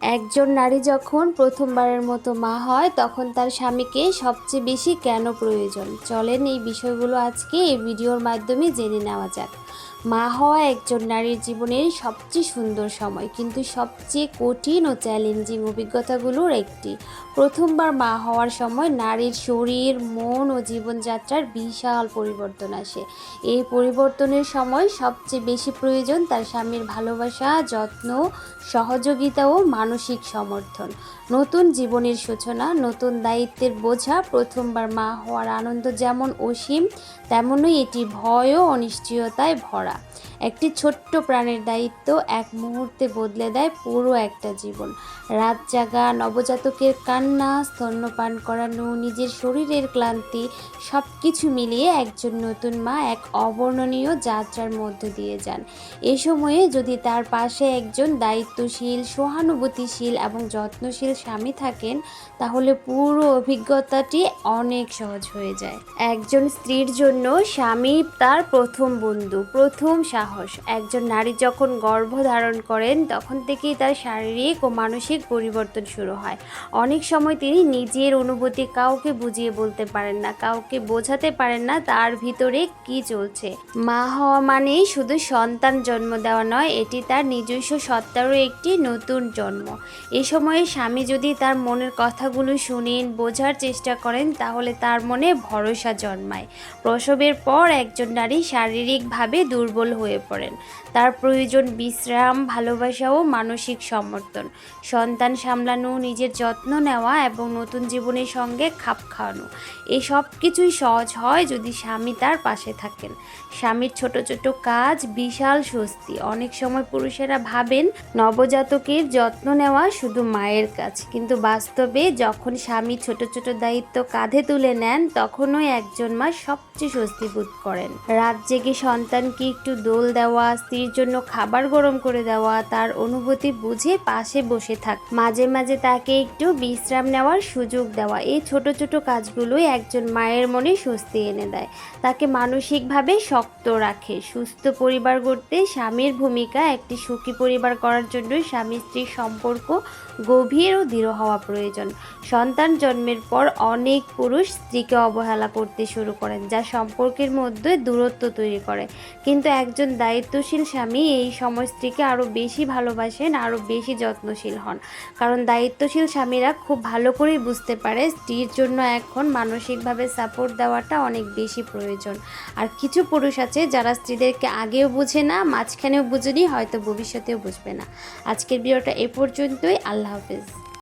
একজন নারী যখন প্রথমবারের মতো মা হয়, তখন তার স্বামীকে সবচেয়ে বেশি কেন প্রয়োজন? চলেন এই বিষয়গুলো আজকে এই ভিডিওর মাধ্যমে জেনে নেওয়া যাক। মা হওয়া একজন নারীর জীবনের সবচেয়ে সুন্দর সময়, কিন্তু সবচেয়ে কঠিন ও চ্যালেঞ্জিং অভিজ্ঞতাগুলোর একটি। প্রথমবার মা হওয়ার সময় নারীর শরীর, মন ও জীবনযাত্রার বিশাল পরিবর্তন আসে। এই পরিবর্তনের সময় সবচেয়ে বেশি প্রয়োজন তার স্বামীর ভালোবাসা, যত্ন, সহযোগিতা ও মানসিক সমর্থন। নতুন জীবনের সূচনা, নতুন দায়িত্বের বোঝা, প্রথমবার মা হওয়ার আনন্দ যেমন অসীম, তেমনই এটি ভয় ও অনিশ্চয়তায় ভরা। একটি ছোট্ট প্রাণের দায়িত্ব এক মুহূর্তে বদলে দেয় পুরো একটা জীবন। রাত জাগা, নবজাতকের কান্না, স্তন্যপান করানো, নিজের শরীরের ক্লান্তি সব কিছু মিলিয়ে একজন নতুন মা এক অবর্ণনীয় যাত্রার মধ্য দিয়ে যান। এ সময়ে যদি তার পাশে একজন দায়িত্বশীল, সহানুভূতিশীল এবং যত্নশীল স্বামী থাকেন, তাহলে পুরো অভিজ্ঞতাটি অনেক সহজ হয়ে যায়। একজন স্ত্রীর জন্য স্বামী তার প্রথম বন্ধু, প্রথম সাহস। একজন নারী যখন গর্ভধারণ করেন, তখন থেকেই তার শারীরিক ও মানসিক পরিবর্তন শুরু হয়। অনেক সময় তিনি নিজের অনুভূতি কাউকে বুঝিয়ে বলতে পারেন না, কাউকে বোঝাতে পারেন না তার ভিতরে কি চলছে। মা হওয়া মানে শুধু সন্তান জন্ম দেওয়া নয়, এটি তার নিজস্ব সত্তারও একটি নতুন জন্ম। এ সময়ে স্বামী যদি তার মনের কথাগুলো শুনেন বোঝার চেষ্টা করেন, তাহলে তার মনে ভরসা জন্মায়। প্রসবের পর একজন নারী শারীরিকভাবে দুর্বল হয়ে পড়েন। তার প্রয়োজন বিশ্রাম, ভালোবাসা ও মানসিক সমর্থন। সন্তান সামলানো, নিজের যত্ন নেওয়া এবং নতুন জীবনের সঙ্গে খাপ খাওয়ানো। এই সব কিছুই সহজ হয় যদি স্বামী তার পাশে থাকেন। স্বামীর ছোট ছোট কাজ বিশাল স্বস্তি। অনেক সময় পুরুষেরা ভাবেন নবজাতকের যত্ন নেওয়া শুধু মায়ের কাজ। কিন্তু বাস্তবে যখন স্বামী ছোট ছোট দায়িত্ব কাঁধে তুলে নেন, তখনই একজন মা সবচেয়ে স্বস্তি বোধ করেন। রাত জেগে সন্তানকে একটু দোল দেওয়া, স্ত্রীর জন্য খাবার গরম করে দেওয়া, তার অনুভূতি বুঝে পাশে বসে থাক। মাঝে মাঝে তাকে একটু বিশ্রাম নেওয়ার সুযোগ দেওয়া। এই ছোট ছোট কাজগুলোই একজন মায়ের মনে স্বস্তি এনে দেয়। তাকে মানসিকভাবে শক্ত রাখে। সুস্থ পরিবার গড়তে স্বামীর ভূমিকা, একটি সুখী পরিবার করার জন্য স্বামী স্ত্রীর সম্পর্ক গভীর ও দৃঢ় হওয়া প্রয়োজন। সন্তান জন্মের পর অনেক পুরুষ স্ত্রীকে অবহেলা করতে শুরু করেন, যা সম্পর্কের মধ্যে দূরত্ব তৈরি করে। কিন্তু একজন দায়িত্বশীল স্বামী, এই সময় স্ত্রীকে আরও বেশি ভালোবাসেন আরও বেশি যত্নশীল হন। কারণ দায়িত্বশীল স্বামীরা খুব ভালো করেই বুঝতে পারে স্ত্রীর জন্য এখন মানসিকভাবে সাপোর্ট দেওয়াটা অনেক বেশি প্রয়োজন। আর কিছু পুরুষ আছে যারা স্ত্রীদেরকে আগেও বুঝে না, মাঝখানেও বুঝেনি হয়তো ভবিষ্যতেও বুঝবে না। আজকের ভিডিওটা এ পর্যন্তই। আল্লাহ হাফেজ।